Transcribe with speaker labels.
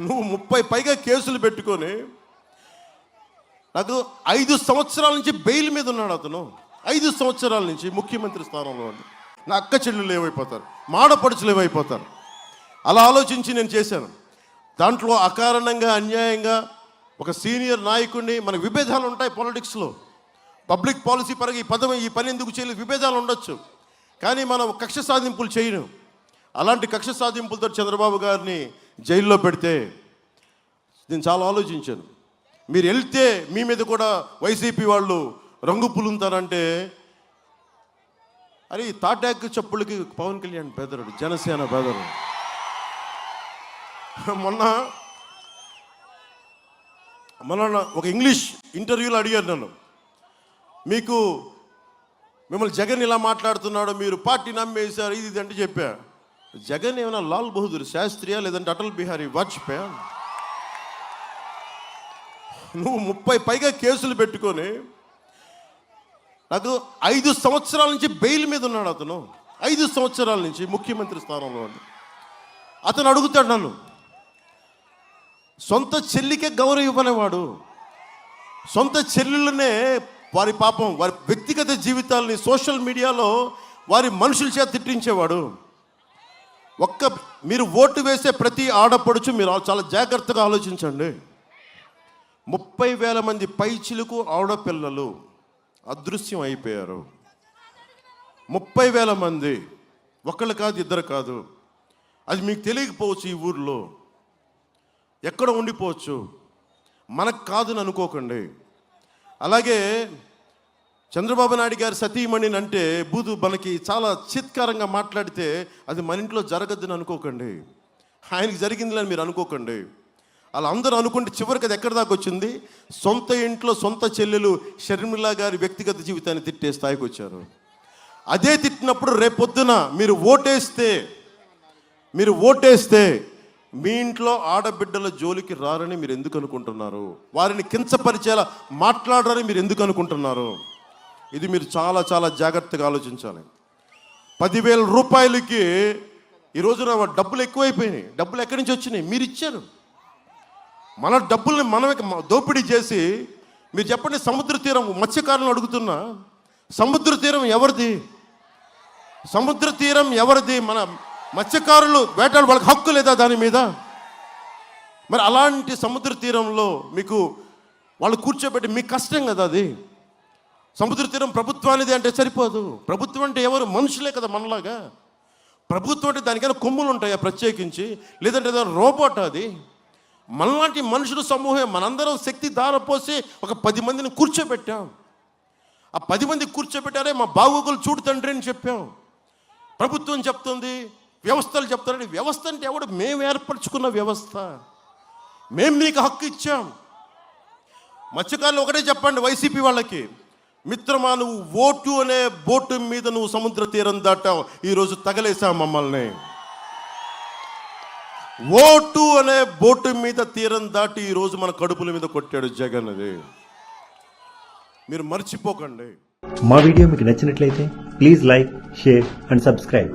Speaker 1: నువ్వు ముప్పై పైగా కేసులు పెట్టుకొని నాకు ఐదు సంవత్సరాల నుంచి బెయిల్ మీద ఉన్నాడు అతను. ఐదు సంవత్సరాల నుంచి ముఖ్యమంత్రి స్థానంలో ఉంది నా అక్క చెల్లెలు ఏమైపోతారు? మాడపడుచులు ఏమైపోతారు? అలా ఆలోచించి నేను చేశాను. దాంట్లో అకారణంగా అన్యాయంగా ఒక సీనియర్ నాయకుడిని మన విభేదాలు ఉంటాయి పాలిటిక్స్లో. పబ్లిక్ పాలసీ పరంగా ఈ పదం ఈ పని ఎందుకు చేయలేదు? విభేదాలు ఉండొచ్చు. కానీ మనం కక్ష సాధింపులు చేయను అలాంటి కక్ష సాధింపులతో చంద్రబాబు గారిని జైల్లో పెడితే నేను చాలా ఆలోచించాను. మీరు వెళ్తే మీ మీద కూడా వైసీపీ వాళ్ళు రంగు పులుంతారంటే అరే తాటాక్ చెప్పులకి పవన్ కళ్యాణ్ బెదరుడు జనసేన బెదరు మొన్న మొన్న ఒక ఇంగ్లీష్ ఇంటర్వ్యూలో అడిగారు నన్ను. మీకు మిమ్మల్ని జగన్ ఇలా మాట్లాడుతున్నాడు మీరు పార్టీ నమ్మేశారు ఇది ఇది అంటే చెప్పా. జగన్ ఏమైనా లాల్ బహదూర్ శాస్త్రియా లేదంటే అటల్ బిహారీ వాజ్పేయా? నువ్వు ముప్పై పైగా కేసులు పెట్టుకొని నాకు ఐదు సంవత్సరాల నుంచి బెయిల్ మీద ఉన్నాడు అతను. ఐదు సంవత్సరాల నుంచి ముఖ్యమంత్రి స్థానంలో అతను అడుగుతాడు నన్ను సొంత చెల్లికే గౌరవం ఇవ్వనేవాడు. సొంత చెల్లెళ్ళనే వారి పాపం వారి వ్యక్తిగత జీవితాలని సోషల్ మీడియాలో వారి మనుషుల చేత తిట్టించేవాడు. ఒక్క మీరు ఓటు వేసే ప్రతి ఆడపడుచు మీరు చాలా జాగ్రత్తగా ఆలోచించండి. ముప్పై వేల మంది పైచిలకు ఆడపిల్లలు అదృశ్యం అయిపోయారు. ముప్పై వేల మంది ఒకళ్ళు కాదు ఇద్దరు కాదు. అది మీకు తెలియకపోవచ్చు ఈ ఊర్లో. ఎక్కడ ఉండిపోవచ్చు? మనకు కాదని అనుకోకండి. అలాగే చంద్రబాబు నాయుడు గారి సతీమణి అంటే బూదు మనకి చాలా చిత్కారంగా మాట్లాడితే అది మన ఇంట్లో జరగద్దని అనుకోకండి. ఆయనకి జరిగిందని మీరు అనుకోకండి. అలా అందరూ అనుకుంటే చివరికి అది ఎక్కడి దాకా వచ్చింది? సొంత ఇంట్లో సొంత చెల్లెలు షర్మిల గారి వ్యక్తిగత జీవితాన్ని తిట్టే స్థాయికి వచ్చారు. అదే తిట్టినప్పుడు రేపొద్దున మీరు ఓటేస్తే మీరు ఓటేస్తే మీ ఇంట్లో ఆడబిడ్డల జోలికి రారని మీరు ఎందుకు అనుకుంటున్నారు? వారిని కించపరిచేలా మాట్లాడరని మీరు ఎందుకు అనుకుంటున్నారు? ఇది మీరు చాలా చాలా జాగ్రత్తగా ఆలోచించాలి. పదివేల రూపాయలకి ఈ రోజున డబ్బులు ఎక్కువైపోయినాయి. డబ్బులు ఎక్కడి నుంచి వచ్చినాయి? మీరు ఇచ్చారు. మన డబ్బుల్ని మనమే దోపిడీ చేసి మీరు చెప్పండి సముద్ర తీరం మత్స్యకారులను అడుగుతున్నా. సముద్ర తీరం ఎవరిది? సముద్ర తీరం ఎవరిది? మన మత్స్యకారులు వేటాడు వాళ్ళకి హక్కు లేదా దాని మీద? మరి అలాంటి సముద్ర తీరంలో మీకు వాళ్ళు కూర్చోబెట్టి మీకు కష్టం కదా అది? సముద్ర తీరం ప్రభుత్వానిది అంటే సరిపోదు. ప్రభుత్వం అంటే ఎవరు? మనుషులే కదా మనలాగా. ప్రభుత్వం అంటే దానికైనా కొమ్ములు ఉంటాయా ప్రత్యేకించి? లేదంటే ఏదో రోబోట్ అది? మనలాంటి మనుషుల సమూహం మనందరం శక్తి దారపోసి ఒక పది మందిని కూర్చోబెట్టాం. ఆ పది మంది కూర్చోబెట్టారే మా బాగోగులు చూడు తండ్రి అని చెప్పాం. ప్రభుత్వం చెప్తుంది వ్యవస్థలు చెప్తారని వ్యవస్థ అంటే ఎవడు? మేము ఏర్పరచుకున్న వ్యవస్థ. మేము మీకు హక్కు ఇచ్చాం. మత్స్యకారులు ఒకటే చెప్పండి వైసీపీ వాళ్ళకి. మిత్రమా నువ్వు ఓటు అనే బోటు మీద నువ్వు సముద్ర తీరం దాటావు. ఈరోజు తగలేసావు మమ్మల్ని. ఓటు అనే బోటు మీద తీరం దాటి ఈరోజు మన కడుపుల మీద కొట్టాడు జగన్ అది. మీరు మర్చిపోకండి.
Speaker 2: మా వీడియో మీకు నచ్చినట్లయితే please like share and subscribe.